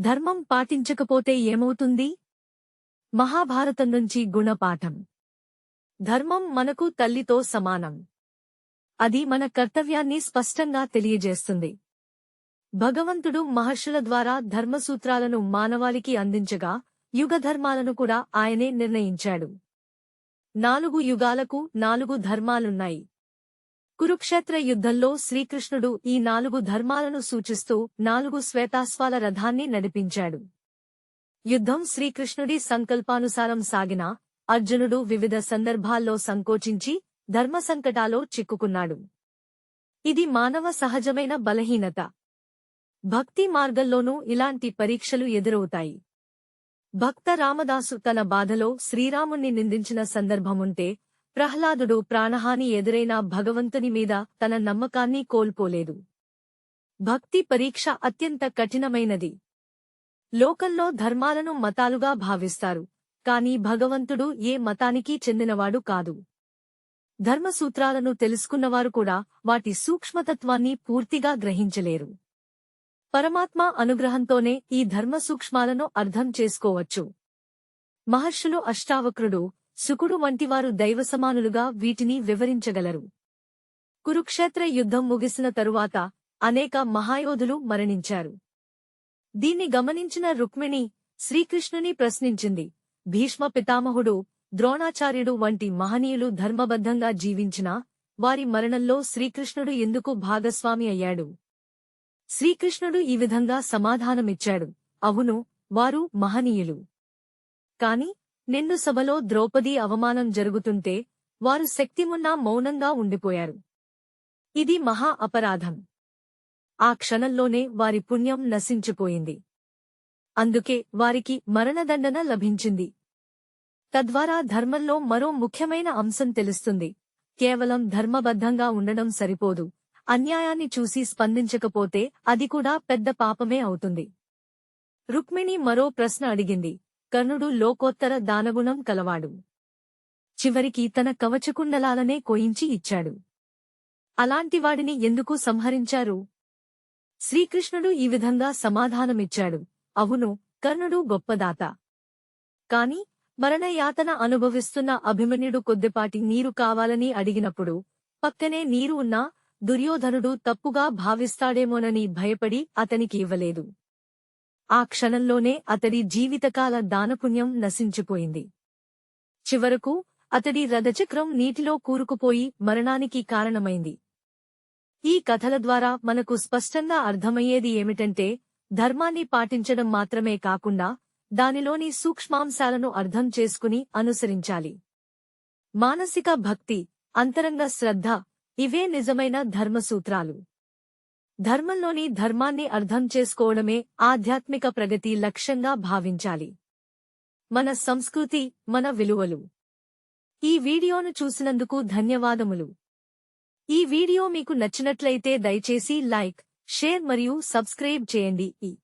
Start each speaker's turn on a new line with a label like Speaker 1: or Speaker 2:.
Speaker 1: ధర్మం పాటించకపోతే ఏమవుతుంది? మహాభారతం నుంచి గుణపాఠం. ధర్మం మనకు తల్లితో సమానం. అది మన కర్తవ్యాన్ని స్పష్టంగా తెలియజేస్తుంది. భగవంతుడు మహర్షుల ద్వారా ధర్మసూత్రాలను మానవాళికి అందించగా యుగధర్మాలను కూడా ఆయనే నిర్ణయించాడు. నాలుగు యుగాలకు నాలుగు ధర్మాలున్నాయి. కురుక్షేత్ర యుద్ధంలో శ్రీకృష్ణుడు ఈ నాలుగు ధర్మాలను సూచిస్తూ నాలుగు శ్వేతాశ్వాల రథాన్ని నడిపించాడు. యుద్ధం శ్రీకృష్ణుడి సంకల్పానుసారం సాగినా అర్జునుడు వివిధ సందర్భాల్లో సంకోచించి ధర్మసంకటాలో చిక్కుకున్నాడు. ఇది మానవ సహజమైన బలహీనత. భక్తి మార్గంలోనూ ఇలాంటి పరీక్షలు ఎదురవుతాయి. భక్త రామదాసు తన బాధలో శ్రీరాముణ్ణి నిందించిన సందర్భముంటే ప్రహ్లాదుడు ప్రాణహాని ఎదురైన భగవంతుని మీద తన నమ్మకాన్ని కోల్పోలేదు. భక్తి పరీక్ష అత్యంత కఠినమైనది. లోకంలో ధర్మాలను మతాలుగా భావిస్తారు కాని భగవంతుడు ఏ మతానికి చెందినవాడు కాదు. ధర్మసూత్రాలను తెలుసుకున్నవారు కూడా వాటి సూక్ష్మతత్వాన్ని పూర్తిగా గ్రహించలేరు. పరమాత్మ అనుగ్రహంతోనే ఈ ధర్మ సూక్ష్మాలను అర్థం చేసుకోవచ్చు. మహర్షులు అష్టావక్రుడు శుకుడు వంటివారు దైవసమానులుగా వీటిని వివరించగలరు. కురుక్షేత్ర యుద్ధం ముగిసిన తరువాత అనేక మహాయోధులు మరణించారు. దీన్ని గమనించిన రుక్మిణి శ్రీకృష్ణుని ప్రశ్నించింది. భీష్మ పితామహుడు ద్రోణాచార్యుడు వంటి మహనీయులు ధర్మబద్ధంగా జీవించినా వారి మరణంలో శ్రీకృష్ణుడు ఎందుకు భాగస్వామి అయ్యాడు? శ్రీకృష్ణుడు ఈ విధంగా సమాధానమిచ్చాడు. అవును వారు మహనీయులు. కాని నిన్ను సభలో ద్రౌపది అవమానం జరుగుతుంటే వారు శక్తిమున్నా మౌనంగా ఉండిపోయారు. ఇది మహా అపరాధం. ఆ క్షణంలోనే వారి పుణ్యం నశించిపోయింది. అందుకే వారికి మరణదండన లభించింది. తద్వారా ధర్మంలో మరో ముఖ్యమైన అంశం తెలుస్తుంది. కేవలం ధర్మబద్ధంగా ఉండడం సరిపోదు. అన్యాయాన్ని చూసి స్పందించకపోతే అది కూడా పెద్ద పాపమే అవుతుంది. రుక్మిణి మరో ప్రశ్న అడిగింది. కర్ణుడు లోకోత్తర దానగుణం కలవాడు. చివరికి తన కవచకుండలాలనే కోయించి ఇచ్చాడు. అలాంటివాడిని ఎందుకు సంహరించారు? శ్రీకృష్ణుడు ఈ విధంగా సమాధానమిచ్చాడు. అవును కర్ణుడు గొప్పదాత. కాని మరణయాతన అనుభవిస్తున్న అభిమన్యుడు కొద్దిపాటి నీరు కావాలని అడిగినప్పుడు పక్కనే నీరు ఉన్నా దుర్యోధనుడు తప్పుగా భావిస్తాడేమోనని భయపడి అతనికి ఇవ్వలేదు. ఆ క్షణంలోనే అతడి జీవితకాల దానపుణ్యం నశించిపోయింది. చివరకు అతడి రథచక్రం నీటిలో కూరుకుపోయి మరణానికి కారణమైంది. ఈ కథల ద్వారా మనకు స్పష్టంగా అర్థమయ్యేది ఏమిటంటే ధర్మాన్ని పాటించడం మాత్రమే కాకుండా దానిలోని సూక్ష్మాంశాలను అర్థం చేసుకుని అనుసరించాలి. మానసిక భక్తి అంతరంగ శ్రద్ధ ఇవే నిజమైన ధర్మసూత్రాలు. ధర్మంలోని ధర్మాన్ని అర్థం చేసుకోవడమే ఆధ్యాత్మిక ప్రగతి లక్ష్యంగా భావించాలి. మన సంస్కృతి మన విలువలు. ఈ వీడియోను చూసినందుకు ధన్యవాదములు. ఈ వీడియో మీకు నచ్చినట్లయితే దయచేసి లైక్ షేర్ మరియు సబ్స్క్రైబ్ చేయండి. ఈ